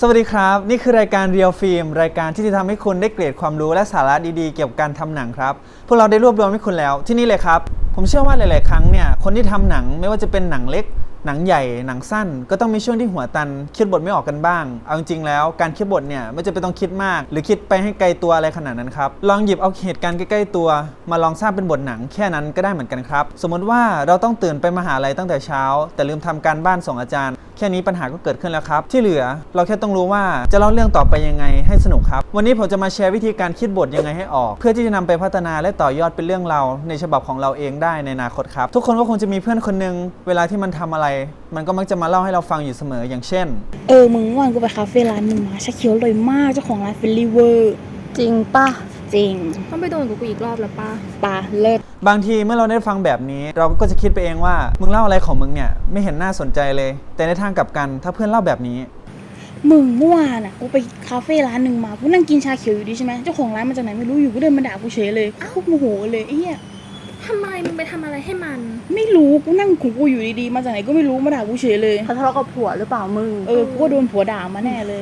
สวัสดีครับ นี่คือรายการเรียลฟิล์มรายการที่จะทำให้คุณได้เกรดความรู้และสาระดีๆ เกี่ยวกับการทำหนังครับ พวกเราได้รวบรวมให้คุณแล้วที่นี่เลยครับ ผมเชื่อว่าหลาย ๆ ครั้งเนี่ยคนที่ทำหนังไม่ว่าจะเป็นหนังเล็ก หนังใหญ่ หนังสั้น ก็ต้องมีช่วงที่หัวตันคิดบทไม่ออกกันบ้าง เอาจริงๆแล้วการคิดบทเนี่ยไม่จะเป็นต้องคิดมาก หรือคิดไปให้ไกลตัวอะไรขนาดนั้นครับลองหยิบเอาเหตุการณ์ใกล้ๆตัว มาลองสร้างเป็นบทหนังแค่นั้นก็ได้เหมือนกันครับ สมมติว่าเราต้องตื่นไปมหาลัยตั้งแต่เช้า แต่ลืมทำการบ้านส่งอาจารย์ แค่นี้ปัญหาก็เกิดขึ้นแล้วครับ ที่เหลือเราแค่ต้องรู้ว่าจะเล่าเรื่องต่อไปยังไงให้สนุกครับ วันนี้ผมจะมาแชร์วิธีการคิดบทยังไงให้ออก เพื่อที่จะนำไปพัฒนาและต่อยอดเป็นเรื่องเราวในฉบับของเราเองได้ในอนาคตครับ ทุกคนก็คงจะมีเพื่อนคนหนึงเวลาที่มันทำอะไร มันก็มักจะมาเล่าให้เราฟังอยู่เสมออย่างเช่น เออมึงเมื่อวานกูไปคาเฟ่ร้านหนึ่งมาชาเขียวอร่อยมากเจ้าของร้านเฟลลี่เวอร์จริงป่ะ จริง ต้องไปโดนกับกูอีกรอบแล้วป่ะปลาเลิศบางทีเมื่อเราได้ฟังแบบนี้ เราก็จะคิดไปเองว่า มึงเล่าอะไรของมึงเนี่ยไม่เห็นน่าสนใจเลย แต่ในทางกลับกันถ้าเพื่อนเล่าแบบนี้ มึงเมื่อวานอะกูไปคาเฟ่ร้านหนึ่งมากูนั่งกินชาเขียวอยู่ดีใช่ไหมเจ้าของร้านมาจากไหนไม่รู้อยู่ก็เดินมาด่ากูเฉยเลยกูโมโหเลยไอ้เหี้ยทำไมมึงไปทำอะไรให้มัน ไม่รู้กูนั่งของกูอยู่ดีๆมาจากไหนก็ไม่รู้มาด่ากูเฉยเลยเขาทะเลาะกับผัวหรือเปล่ามึง เออกูก็โดนผัวด่ามาแน่เลย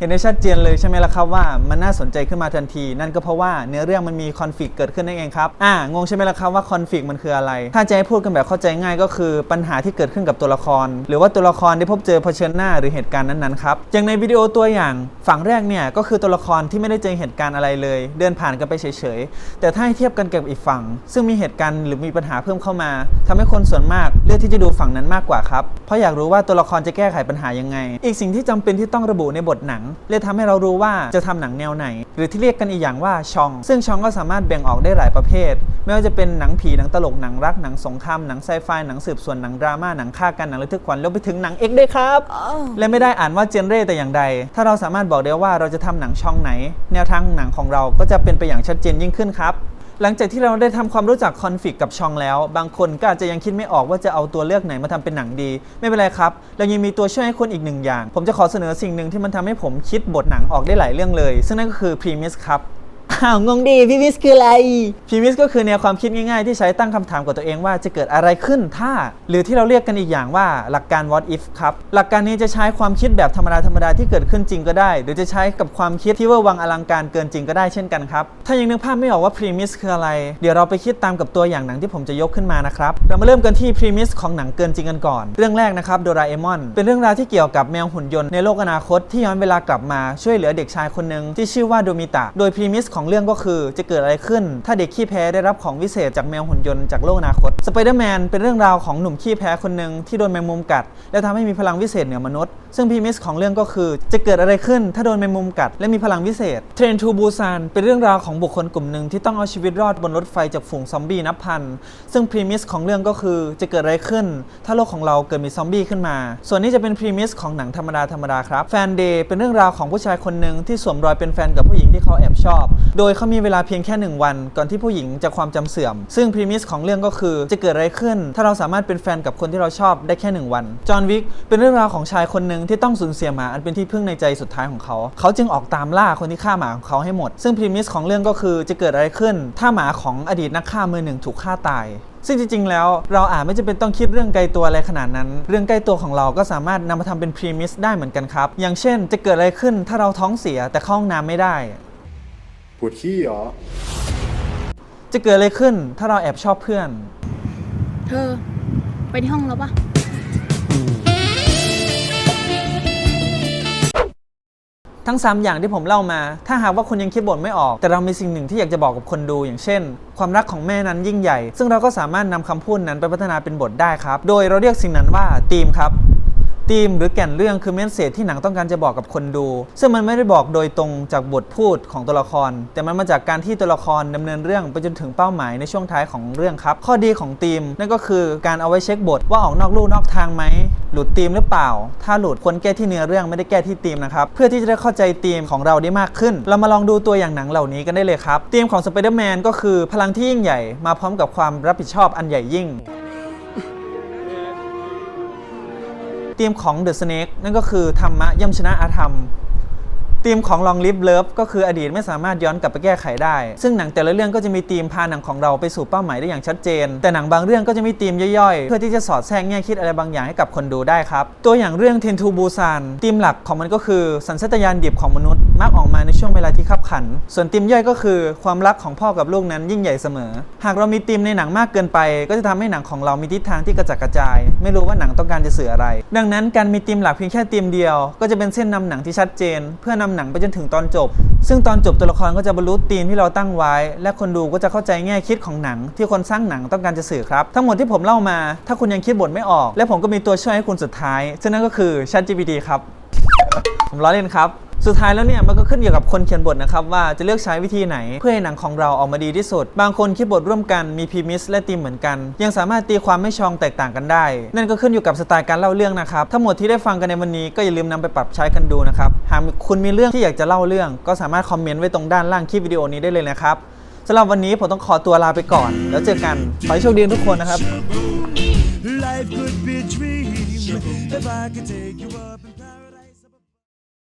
เห็นได้ชัดเจนเลยใช่ไหมล่ะครับว่ามันน่าสนใจขึ้นมาทันที นั่นก็เพราะว่าเนื้อเรื่องมันมีคอนฟ lict เกิดขึ้นนั่นเองครับอ่างงใช่ไหมล่ะครับว่าคอนฟ lict มันคืออะไร ถ้าจะให้พูดกันแบบเข้าใจง่ายก็คือปัญหาที่เกิดขึ้นกับตัวละคร หรือว่าตัวละครได้พบเจอเผชิญหน้าหรือเหตุการณ์นั้นๆครับอย่างในวิดีโอตัวอย่างฝั่งแรกเนี่ยก็คือตัวละครที่ไม่ได้เจอเหตุการณ์อะไรเลย เดินผ่านกันไปเฉยๆแต่ถ้าให้เทียบกันกับอีกฝั่ง ซึ่งมีเหตุการณ์หรือมีปัญหาเพิ่มเข้ามาทำให้คนส่วนมากเลือกที่จะดูฝั่งนั้นมากกว่าครับเพราะอยากรู้ว่าตัวละครจะแก้ไขปัญหายังไง อีกสิ่งที่จำเป็นที่ต้องระบุในบทหนังเลยทำให้เรารู้ว่าจะทำหนังแนวไหน หรือที่เรียกกันอีกอย่างว่าช่อง ซึ่งช่องก็สามารถแบ่งออกได้หลายประเภท ไม่ว่าจะเป็นหนังผีหนังตลกหนังรักหนังสงครามหนังไซไฟหนังสืบสวนหนังดราม่าหนังฆ่ากันหนังระทึกขวัญรวมไปถึงหนังเอ็กด้วยครับ และไม่ได้อ่านว่าเจนเร่แต่อย่างใด ถ้าเราสามารถบอกได้ว่าเราจะทำหนังช่องไหน แนวทางหนังของเราก็จะเป็นไปอย่างชัดเจนยิ่งขึ้นครับ หลังจากที่เราได้ทำความรู้จักคอนฟ lict กับชองแล้ว บางคนก็อาจจะยังคิดไม่ออกว่าจะเอาตัวเลือกไหนมาทำเป็นหนังดี ไม่เป็นไรครับ เรายังมีตัวช่วยให้คุณอีกหนึ่งอย่าง ผมจะขอเสนอสิ่งหนึ่งที่มันทำให้ผมคิดบทหนังออกได้หลายเรื่องเลย ซึ่งนั่นก็คือ p r e m i s ครับ อ้าวงงดีพีมิสคืออะไรพีมิสก็คือแนวความคิดง่ายๆ ที่ใช้ตั้งคำถามกับตัวเองว่าจะเกิดอะไรขึ้นถ้า หรือที่เราเรียกกันอีกอย่างว่าหลักการ what if ครับ หลักการนี้จะใช้ความคิดแบบธรรมดาธรรมดาที่เกิดขึ้นจริงก็ได้ หรือจะใช้กับความคิดที่ว่าวังอลังการเกินจริงก็ได้เช่นกันครับ ถ้ายังนึกภาพไม่ออกว่า premise คืออะไร เดี๋ยวเราไปคิดตามกับตัวอย่างหนังที่ผมจะยกขึ้นมานะครับ เรามาเริ่มกันที่ premise ของหนังเกินจริงกันก่อน เรื่องแรกนะครับโดราเอมอนเป็นเรื่องราวที่เกี่ยวกับแมวหุ่นยนต์ในโลกอนาคตที่ย้อนเวลากลับมาช่วยเหลือเด็กชายคนหนึ่งที่ชื่อว่าโดมิตะโดย premise ของเรื่องก็คือจะเกิดอะไรขึ้น ถ้าเด็กขี้แพ้ได้รับของวิเศษจากแมวหุ่นยนต์จากโลกอนาคตสไปเดอร์แมนเป็นเรื่องราวของหนุ่มขี้แพ้คนหนึ่งที่โดนแมงมุมกัด และทำให้มีพลังวิเศษเหนือมนุษย์ ซึ่ง premise ของเรื่องก็คือจะเกิดอะไรขึ้น ถ้าโดนแมงมุมกัด และมีพลังวิเศษเทรนทูบูซานเป็นเรื่องราวของบุคคลกลุ่มหนึ่งที่ต้องเอาชีวิตรอดบนรถไฟจากฝูงซอมบี้นับพันซึ่ง premise ของเรื่องก็คือจะเกิดอะไรขึ้น ถ้าโลกของเราเกิดมีซอมบี้ขึ้นมา ส่วนนี้จะเป็น premise ของหนังธรรมดาธรรมดาครับแฟนเดย์เป็นเรื่องราวของผู้ชายคนหนึ่งที่สวมรอยเป็นแฟนกับผู้หญิงที่เขาแอบชอบ โดยเขามีเวลาเพียงแค่หนึ่งวัน ก่อนที่ผู้หญิงจะความจำเสื่อม ซึ่ง premise ของเรื่องก็คือจะเกิดอะไรขึ้น ถ้าเราสามารถเป็นแฟนกับคนที่เราชอบได้แค่หนึ่งวัน จอห์นวิกเป็นเรื่องราวของชายคนหนึ่งที่ต้องสูญเสียหมาอันเป็นที่พึ่งในใจสุดท้ายของเขา เขาจึงออกตามล่าคนที่ฆ่าหมาของเขาให้หมด ซึ่ง premise ของเรื่องก็คือจะเกิดอะไรขึ้น ถ้าหมาของอดีตนักฆ่ามือหนึ่งถูกฆ่าตายซึ่งจริงๆ แล้วเราอาจไม่จำเป็นต้องคิดเรื่องไกลตัวอะไรขนาดนั้น เรื่องใกล้ตัวของเราก็สามารถนำมาทำเป็น premise ได้เหมือนกันครับ อย่างเช่น จะเกิดอะไรขึ้นถ้าเราท้องเสียแต่เข้าห้องน้ำไม่ได้ ปวดขี้เหรอ จะเกิดอะไรขึ้นถ้าเราแอบชอบเพื่อน เธอ ไปที่ห้องแล้วปะทั้ง 3 อย่างที่ผมเล่ามา ถ้าหากว่าคุณยังคิดบทไม่ออก แต่เรามีสิ่งหนึ่งที่อยากจะบอกกับคนดูอย่างเช่น ความรักของแม่นั้นยิ่งใหญ่ ซึ่งเราก็สามารถนำคำพูดนั้นไปพัฒนาเป็นบทได้ครับ โดยเราเรียกสิ่งนั้นว่าธีมครับ ธีมหรือแก่นเรื่องคือเมสเซจที่หนังต้องการจะบอกกับคนดู ซึ่งมันไม่ได้บอกโดยตรงจากบทพูดของตัวละคร แต่มันมาจากการที่ตัวละครดำเนินเรื่องไปจนถึงเป้าหมายในช่วงท้ายของเรื่องครับ ข้อดีของธีมนั่นก็คือการเอาไว้เช็คบทว่าออกนอกลู่นอกทางไหมหลุดธีมหรือเปล่า ถ้าหลุดควรแก้ที่เนื้อเรื่องไม่ได้แก้ที่ธีมนะครับ เพื่อที่จะได้เข้าใจธีมของเราได้มากขึ้น เรามาลองดูตัวอย่างหนังเหล่านี้กันได้เลยครับธีมของสไปเดอร์แมนก็คือพลังที่ยิ่งใหญ่มาพร้อมกับความรับผิดชอบอันใหญ่ยิ่ง ธีมของ The Snake นั่นก็คือธรรมะย่อมชนะอาธรรมธีมของ Long Live Love ก็คืออดีตไม่สามารถย้อนกลับไปแก้ไขได้ ซึ่งหนังแต่ละเรื่องก็จะมีธีมพาหนังของเราไปสู่เป้าหมายได้อย่างชัดเจน แต่หนังบางเรื่องก็จะมีธีมย่อยๆ เพื่อที่จะสอดแทรกแง่คิดอะไรบางอย่างให้กับคนดูได้ครับ ตัวอย่างเรื่อง Train to Busan ธีมหลักของมันก็คือสัญชาตญาณดิบของมนุษย์ มักออกมาในช่วงเวลาที่ขับขัน ส่วนธีมย่อยก็คือความรักของพ่อกับลูกนั้นยิ่งใหญ่เสมอ หากเรามีธีมในหนังมากเกินไป ก็จะทำให้หนังของเรามีทิศทางที่กระจัดกระจาย ไม่รู้ว่าหนังต้องการจะสื่ออะไร ดังนั้นการมีธีมหลักเพียงแค่ธีมเดียว ก็จะเป็นเส้นนำหนังที่ชัดเจน เพื่อนำหนังไปจนถึงตอนจบ ซึ่งตอนจบตัวละครก็จะบรรลุธีมที่เราตั้งไว้ และคนดูก็จะเข้าใจแง่คิดของหนัง ที่คนสร้างหนังต้องการจะสื่อครับ ทั้งหมดที่ผมเล่ามา ถ้าคุณยังคิดบทไม่ออก และผมก็มีตัวช่วยให้คุณสุดท้าย ซึ่งนั่นก็คือ ChatGPT ครับ ผมล้อเล่นครับ สุดท้ายแล้วเนี่ยมันก็ขึ้นอยู่กับคนเขียนบทนะครับว่าจะเลือกใช้วิธีไหน เพื่อให้หนังของเราออกมาดีที่สุด บางคนคิดบทร่วมกันมีพรีมิสและธีมเหมือนกัน ยังสามารถตีความไม่ชองแตกต่างกันได้ นั่นก็ขึ้นอยู่กับสไตล์การเล่าเรื่องนะครับทั้งหมดที่ได้ฟังกันในวันนี้ก็อย่าลืมนำไปปรับใช้กันดูนะครับหากคุณมีเรื่องที่อยากจะเล่าเรื่อง ก็สามารถคอมเมนต์ไว้ตรงด้านล่างคลิปวิดีโอนี้ได้เลยนะครับสำหรับวันนี้ผมต้องขอตัวลาไปก่อน แล้วเจอกันขอให้โชคดีทุกคนนะครับ